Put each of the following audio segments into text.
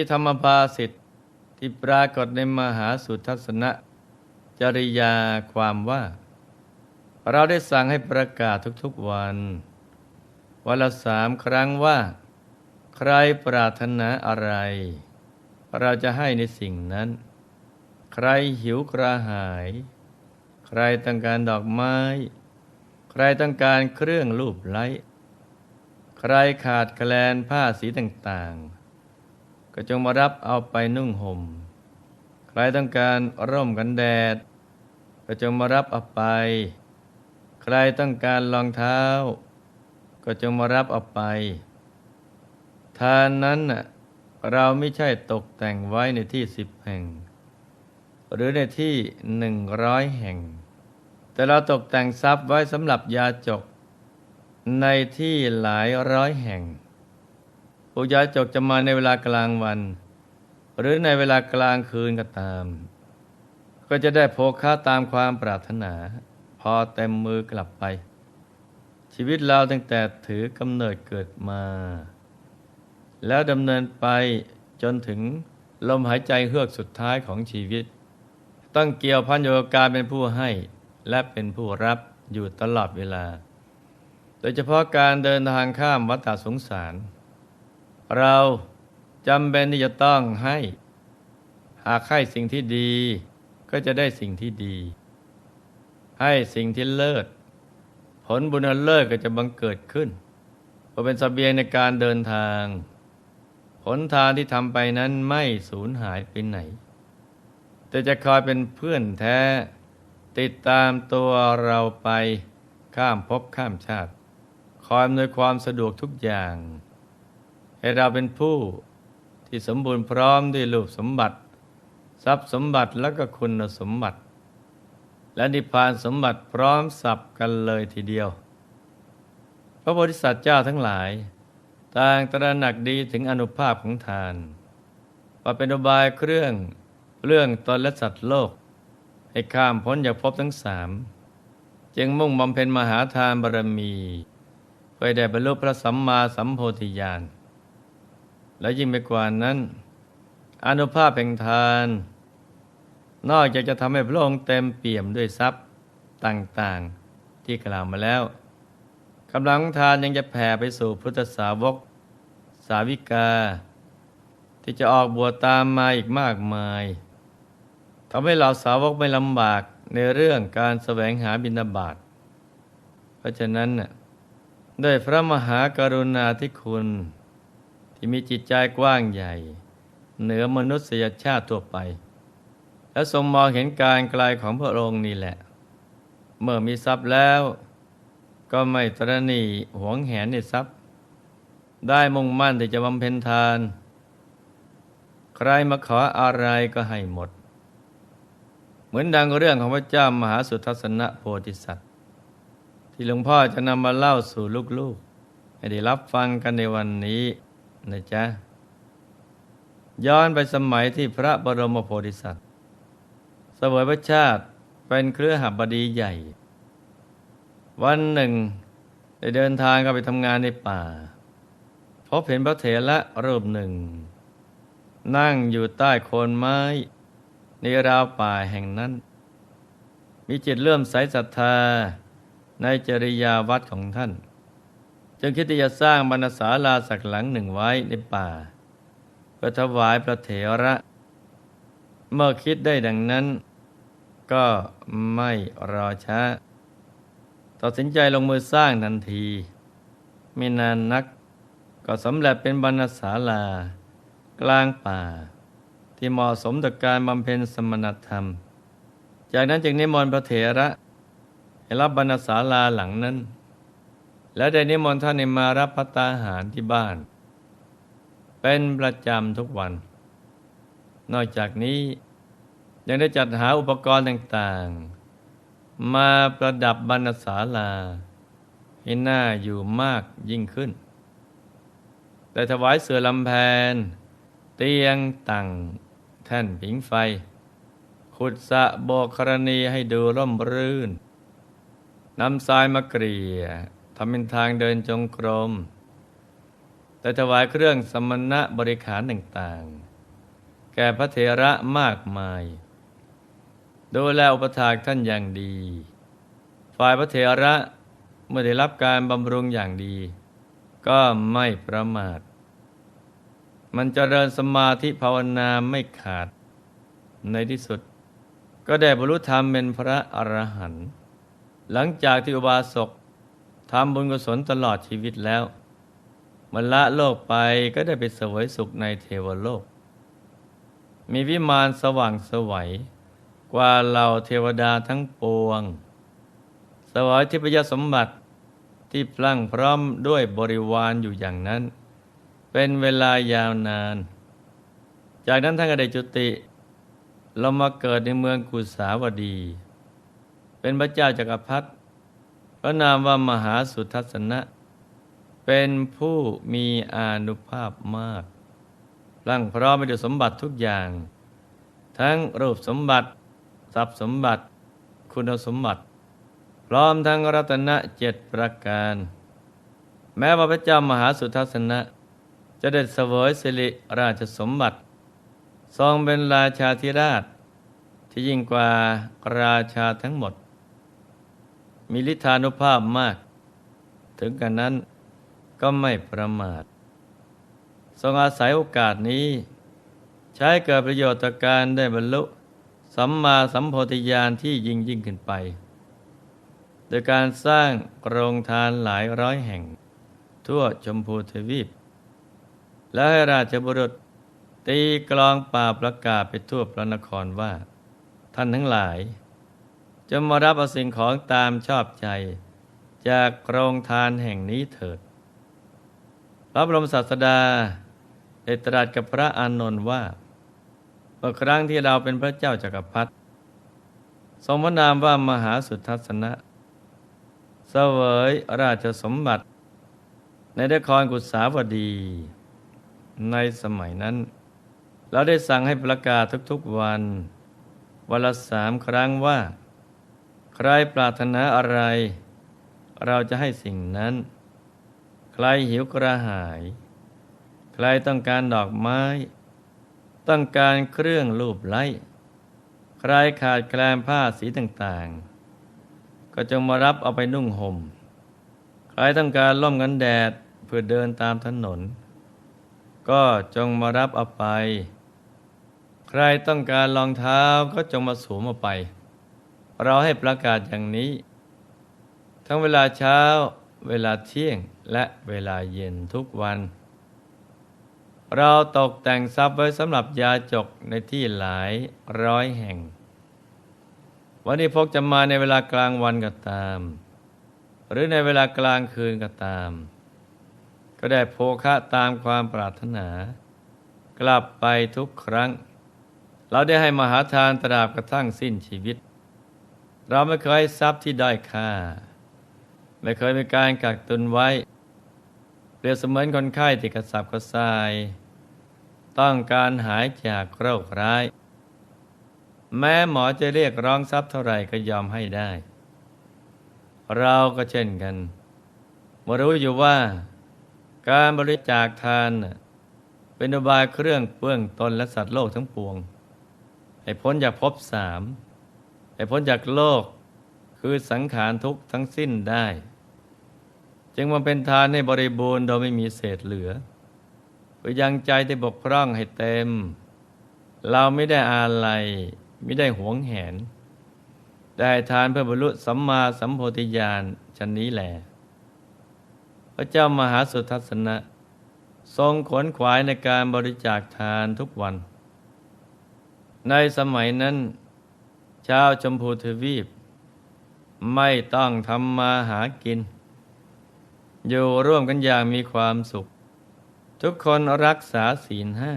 มีธรรมภาสิทธิ์ที่ปรากฏในมหาสุทัศนจริยาความว่า เราได้สั่งให้ประกาศทุกๆวัน วันละสามครั้งว่า ใครปรารถนาอะไร เราจะให้ในสิ่งนั้น ใครหิวกระหาย ใครต้องการดอกไม้ ใครต้องการเครื่องรูปไล้ ใครขาดแคลนผ้าสีต่างๆ ก็จงมารับเอาไปนุ่งห่ม ใครต้องการร่มกันแดด ก็จงมารับเอาไป ใครต้องการรองเท้า ก็จงมารับเอาไป ทานนั้นน่ะเราไม่ใช่ตกแต่งไว้ในที่สิบแห่ง หรือในที่หนึ่งร้อยแห่ง แต่เราตกแต่งทรัพย์ไว้สำหรับยาจก ในที่หลายร้อยแห่ง ผู้ยาจกจะมาในเวลากลางวัน หรือในเวลากลางคืนก็ตาม ก็จะได้โภคะตามความปรารถนา พอเต็มมือกลับไป ชีวิตเราตั้งแต่ถือกำเนิดเกิดมา แล้วดำเนินไปจนถึงลมหายใจเฮือกสุดท้ายของชีวิต ต้องเกี่ยวพันโยกการเป็นผู้ให้และเป็นผู้รับอยู่ตลอดเวลา โดยเฉพาะการเดินทางข้ามวัฏสงสาร เราจำเป็นที่จะต้องให้ หากให้สิ่งที่ดี ก็จะได้สิ่งที่ดี ให้สิ่งที่เลิศ ผลบุญเลิศก็จะบังเกิดขึ้นเพราะเป็นสเสบียงในการเดินทาง ผลทางที่ทำไปนั้นไม่สูญหายไปไหน แต่จะคอยเป็นเพื่อนแท้ ติดตามตัวเราไปข้ามภพข้ามชาติ คอยอำนวยความสะดวกทุกอย่าง ให้เราเป็นผู้ที่สมบูรณ์พร้อมด้วยรูปสมบัติ ทรัพย์สมบัติและก็คุณสมบัติ และนิพพานสมบัติพร้อมสับกันเลยทีเดียว พระโพธิสัตว์เจ้าทั้งหลาย ต่างตระหนักดีถึงอนุภาพของทานว่าเป็นอุบายเครื่องเรื่องตนและสัตว์โลก ให้ข้ามพ้นจากภพทั้งสามจึงมุ่งบำเพ็ญมหาทานบารมีเพื่อได้บรรลุพระสัมมาสัมโพธิญาณ และยิ่งไปกว่านั้น อนุภาพแห่งทาน นอกจากจะทำให้พระองค์เต็มเปี่ยมด้วยทรัพย์ต่างๆที่กล่าวมาแล้วกำลังทานยังจะแผ่ไปสู่พุทธสาวก สาวิกา ที่จะออกบวชตามมาอีกมากมายทำให้เราสาวกไม่ลำบากในเรื่องการแสวงหาบิณฑบาตเพราะฉะนั้นด้วยพระมหากรุณาธิคุณ ที่มีจิตใจกว้างใหญ่ เหนือมนุษยชาติทั่วไป และทรงมองเห็นการไกลของพระองค์นี่แหละ เมื่อมีทรัพย์แล้ว ก็ไม่ตรณีหวงแหนในทรัพย์ ได้มุ่งมั่นที่จะบำเพ็ญทาน ใครมาขออะไรก็ให้หมด เหมือนดังเรื่องของพระเจ้ามหาสุทัศนโพธิสัตว์ ที่หลวงพ่อจะนำมาเล่าสู่ลูกๆให้ได้รับฟังกันในวันนี้ นะจ๊ะ ย้อนไปสมัยที่พระบรมโพธิสัตว์เสวยพระชาติเป็นเครือหบบดีใหญ่ วันหนึ่ง ได้เดินทางเข้าไปทำงานในป่า พบเห็นพระเถระรูปหนึ่ง นั่งอยู่ใต้โคนไม้ ในราวป่าแห่งนั้น มีจิตเลื่อมใสศรัทธาในจริยาวัดของท่าน จึงคิดที่จะสร้างบรรณศาลาสักหลังหนึ่งไว้ในป่าเพื่อถวายพระเถระ เมื่อคิดได้ดังนั้น ก็ไม่รอช้า ตัดสินใจลงมือสร้างทันที ไม่นานนัก ก็สำเร็จเป็นบรรณศาลา กลางป่า ที่เหมาะสมต่อการบำเพ็ญสมณธรรม จากนั้นจึงนิมนต์พระเถระให้รับบรรณศาลาหลังนั้น และได้นิมนต์ท่านมารับพัตตาหารที่บ้าน เป็นประจำทุกวัน นอกจากนี้ยังได้จัดหาอุปกรณ์ต่างๆ มาประดับบรรณศาลา ให้หน่าอยู่มากยิ่งขึ้น แต่ถวายเสือลำแพน เตียงตั้งแท่นผิงไฟ ขุดสะโบกรณีให้ดูร่มรื่นนำทรายมาเกลี่ย ทำเป็นทางเดินจงกรม แต่ถวายเครื่องสมณะบริขารต่างๆ แก่พระเถระมากมาย ดูแลอุปถากท่านอย่างดี ฝ่ายพระเถระเมื่อได้รับการบำรุงอย่างดี ก็ไม่ประมาท มันจเจริญสมาธิภาวนาไม่ขาด ในที่สุดก็ได้บรรลุธรรมเป็นพระอรหันต์หลังจากที่อุบาสก ทำบุญกุศลตลอดชีวิตแล้วมันละโลกไปก็ได้ไปเสวยสุขในเทวโลก มีวิมานสว่างสวัยกว่าเหล่าเทวดาทั้งปวง สวยทิพยสมบัติที่พลั่งพร้อมด้วยบริวารอยู่อย่างนั้น เป็นเวลายาวนาน จากนั้นท่านก็ได้จุติ เรามาเกิดในเมืองกุสาวดี เป็นพระเจ้าจากักรพรรดิ พระนามว่ามหาสุทัศนะ เป็นผู้มีอานุภาพมากร่างพร้อมไปด้วยสมบัติทุกอย่าง ทั้งรูปสมบัติ ทรัพย์สมบัติ คุณสมบัติ พร้อมทั้งรัตนะเจ็ดประการ แม้ว่าพระเจ้ามหาสุทัศนะ จะเด็ดเสวยสิริราชสมบัติ ทรงเป็นราชาธิราช ที่ยิ่งกว่าราชาทั้งหมด มีฤทธานุภาพมาก ถึงกันนั้นก็ไม่ประมาท ทรงอาศัยโอกาสนี้ ใช้เกิดประโยชน์ต่อการได้บรรลุ สัมมาสัมโพธิญาณที่ยิ่งยิ่งขึ้นไป โดยการสร้างโรงทานหลายร้อยแห่ง ทั่วชมพูทวีป และให้ราชบุรุษตีกลองป่าประกาศไปทั่วพระนครว่า ท่านทั้งหลาย จะมารับเอาสิ่งของตามชอบใจ จากโรงทานแห่งนี้เถิด พระบรมศาสดาได้ตรัสกับพระอานนท์ว่าเมื่อครั้งที่เราเป็นพระเจ้าจากักรพรรดิทรงพระนามว่ามหาสุทัศนะเสวยราชสมบัติ ในนครกุสาวดี ในสมัยนั้น เราได้สั่งให้ประกาศทุกๆวัน วันละสามครั้งว่า ใครปรารถนาอะไร เราจะให้สิ่งนั้น ใครหิวกระหาย ใครต้องการดอกไม้ ต้องการเครื่องรูปไล้ใครขาดแคลนผ้าสีต่างๆ ก็จงมารับเอาไปนุ่งห่ม ใครต้องการล่มกันแดดเพื่อเดินตามถนน ก็จงมารับเอาไป ใครต้องการรองเท้าก็จงมาสวมเอาไป เราให้ประกาศอย่างนี้ ทั้งเวลาเช้า เวลาเที่ยงและเวลาเย็นทุกวัน เราตกแต่งทรัพย์ไว้สำหรับยาจกในที่หลายร้อยแห่ง วันนี้พกจะมาในเวลากลางวันก็ตาม หรือในเวลากลางคืนก็ตาม ก็ได้โภคะตามความปรารถนา กลับไปทุกครั้ง เราได้ให้มหาทานตราบกระทั่งสิ้นชีวิต เราไม่เคยทรัพย์ที่ได้ค่า ไม่เคยมีการกักตุนไว้เปรียบเสมือนคนไข้ที่กระสับกระส่าย ต้องการหายจากโรคร้าย แม้หมอจะเรียกร้องทรัพย์เท่าไหร่ก็ยอมให้ได้ เราก็เช่นกันมารู้อยู่ว่า การบริจาคทาน เป็นอุบายเครื่องเปื้องตนและสัตว์โลกทั้งปวง ให้พ้นจากภพสาม ให้พ้นจากโลกคือสังขารทุกทั้งสิ้นได้ จึงมาเป็นทานให้บริบูรณ์โดยไม่มีเศษเหลือเพื่อยังใจที่บกพร่องให้เต็ม เราไม่ได้อาลัยไม่ได้หวงแหน ได้ทานเพื่อบรรลุสัมมาสัมโพธิญาณชันนี้แหละพระเจ้ามหาสุทัศนะ ทรงขวนขวายในการบริจาคทานทุกวัน ในสมัยนั้น ชาวชมพูทวีป ไม่ต้องทำมาหากิน อยู่ร่วมกันอย่างมีความสุข ทุกคนรักษาศีลห้า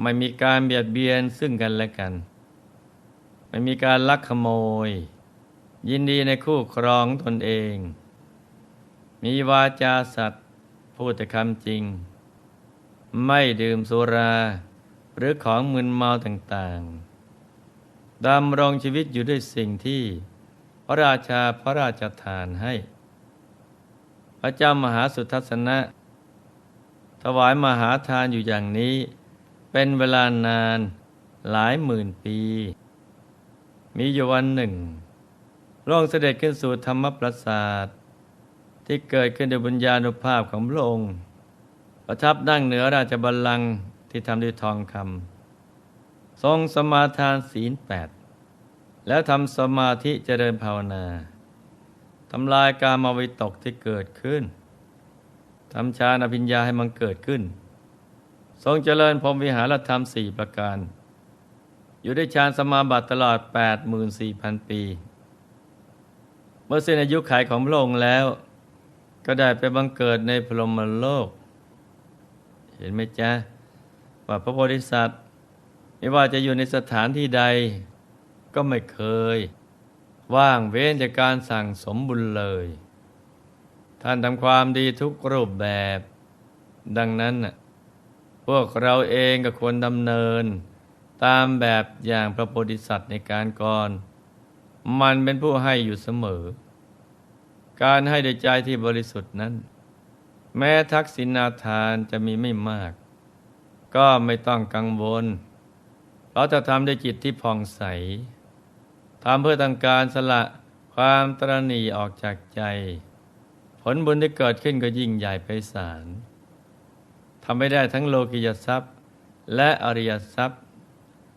ไม่มีการเบียดเบียนซึ่งกันและกัน ไม่มีการลักขโมย ยินดีในคู่ครองตนเอง มีวาจาสัตว์พูดแต่คำจริง ไม่ดื่มสุรา หรือของมึนเมาต่างๆ ดำรงชีวิตอยู่ด้วยสิ่งที่ พระราชาพระราชทานให้ พระเจ้ามหาสุทัศนะ ถวายมหาทานอยู่อย่างนี้ เป็นเวลานานหลายหมื่นปี มีอยู่วันหนึ่งพระองค์เสด็จขึ้นสู่ธรรมปราสาทที่เกิดขึ้นโดยบุญญาณุภาพของพระองค์ ประทับนั่งเหนือราชบัลลังก์ที่ทำด้วยทองคำ ทรงสมาทานศีลแปดแล้วทำสมาธิเจริญภาวนาทำลายกามวิตกที่เกิดขึ้นทำฌานอภิญญาให้มันเกิดขึ้น ทรงเจริญพรหมวิหารธรรมสี่ประการ อยู่ได้ฌานสมาบัติตลอด 84,000 ปี เมื่อสิ้นอายุขัยของพระองค์แล้ว ก็ได้ไปบังเกิดในพรหมโลก เห็นไหมจ๊ะ ว่าพระโพธิสัตว์ ไม่ว่าจะอยู่ในสถานที่ใด ก็ไม่เคย ว่างเว้นจากการสั่งสมบุญเลย ท่านทำความดีทุกรูปแบบ ดังนั้น พวกเราเองก็ควรดำเนิน ตามแบบอย่างพระโพธิสัตว์ในการก่อน มันเป็นผู้ให้อยู่เสมอ การให้ด้วยใจที่บริสุทธิ์นั้น แม้ทักษิณาทานจะมีไม่มาก ก็ไม่ต้องกังวล เราจะทำด้วยจิตที่ผ่องใสทำเพื่อต้องการสละความตรณีออกจากใจ ผลบุญที่เกิดขึ้นก็ยิ่งใหญ่ไพศาลทำไม่ได้ทั้งโลกิยทรัพย์ และอริยทรัพย์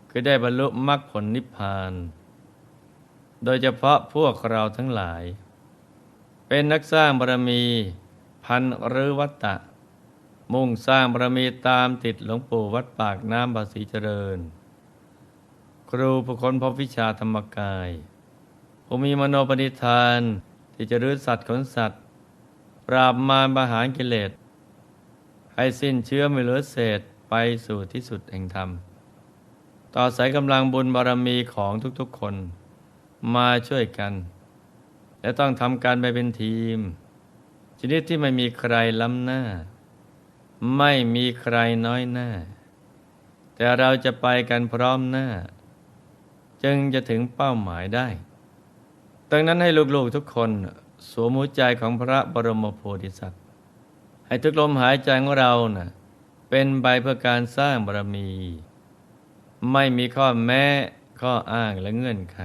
คือได้บรรลุมรรคผลนิพพาน โดยเฉพาะพวกเราทั้งหลาย เป็นนักสร้างบารมี พันหรือวัตตะ มุ่งสร้างบารมีตามติดหลวงปู่วัดปากน้ำบาสีเจริญ ครูผู้ค้นพบวิชาธรรมกายผู้มีมโนปณิธาน ที่จะรื้อสัตว์ขนสัตว์ ปราบมารบาหารกิเลส ให้สิ้นเชื้อไม่เหลือเศษไปสู่ที่สุดแห่งธรรม ต่อสายกำลังบุญบารมีของทุกๆคน มาช่วยกัน และต้องทำการไปเป็นทีม ชนิดที่ไม่มีใครล้ำหน้า ไม่มีใครน้อยหน้า แต่เราจะไปกันพร้อมหน้า จึงจะถึงเป้าหมายได้ ดังนั้นให้ลูกๆทุกคนสวมหัวใจของพระบรมโพธิสัตว์ ให้ทุกลมหายใจของเรานะ่ะเป็นใบเพื่อการสร้างบารมี ไม่มีข้อแม้ข้ออ้างและเงื่อนไข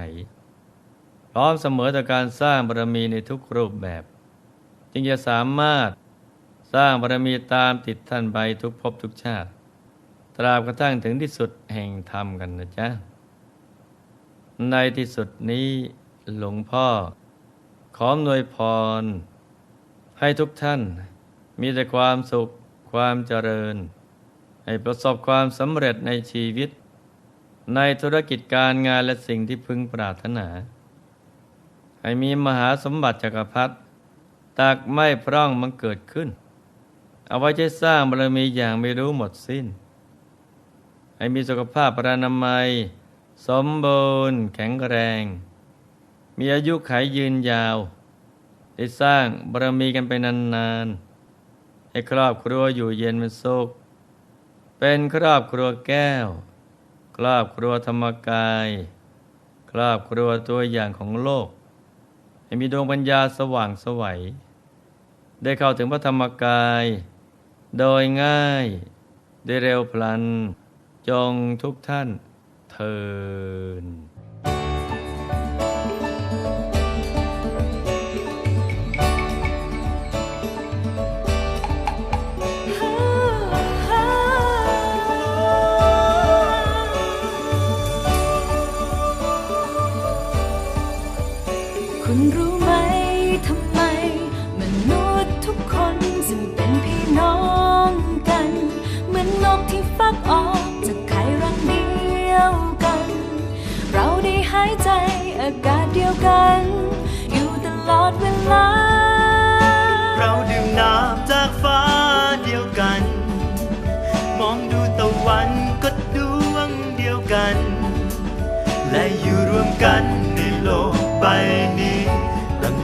พร้อมเสมอต่อการสร้างบารมีในทุกรูปแบบ จึงจะสามารถสร้างบารมีตามติดท่านไปทุกภพทุกชาติ ตราบกระทั่งถึงที่สุดแห่งธรรมกันนะจ๊ะ ในที่สุดนี้หลวงพ่อ ขออำนวยพร ให้ทุกท่านมีแต่ความสุขความเจริญ ให้ประสบความสำเร็จในชีวิต ในธุรกิจการงานและสิ่งที่พึงปรารถนา ให้มีมหาสมบัติจักรพรรดิตักไม่พร่องมันเกิดขึ้น เอาไว้ใช้สร้างบารมีอย่างไม่รู้หมดสิ้น ให้มีสุขภาพปรานามัย สมบูรณ์แข็งแรง มีอายุขายยืนยาว ได้สร้างบารมีกันไปนานๆ ให้ครอบครัวอยู่เย็นเป็นสุข เป็นครอบครัวแก้ว ครอบครัวธรรมกาย ครอบครัวตัวอย่างของโลก ให้มีดวงปัญญาสว่างสวัย ได้เข้าถึงพระธรรมกาย โดยง่าย ได้เร็วพลัน จงทุกท่าน เอยู่ตลอดเวลา เราดื่มน้ำจากฟ้าเดียวกัน มองดูตะวันก็ดวงเดียวกัน และอยู่รวมกันในโลกใบนี้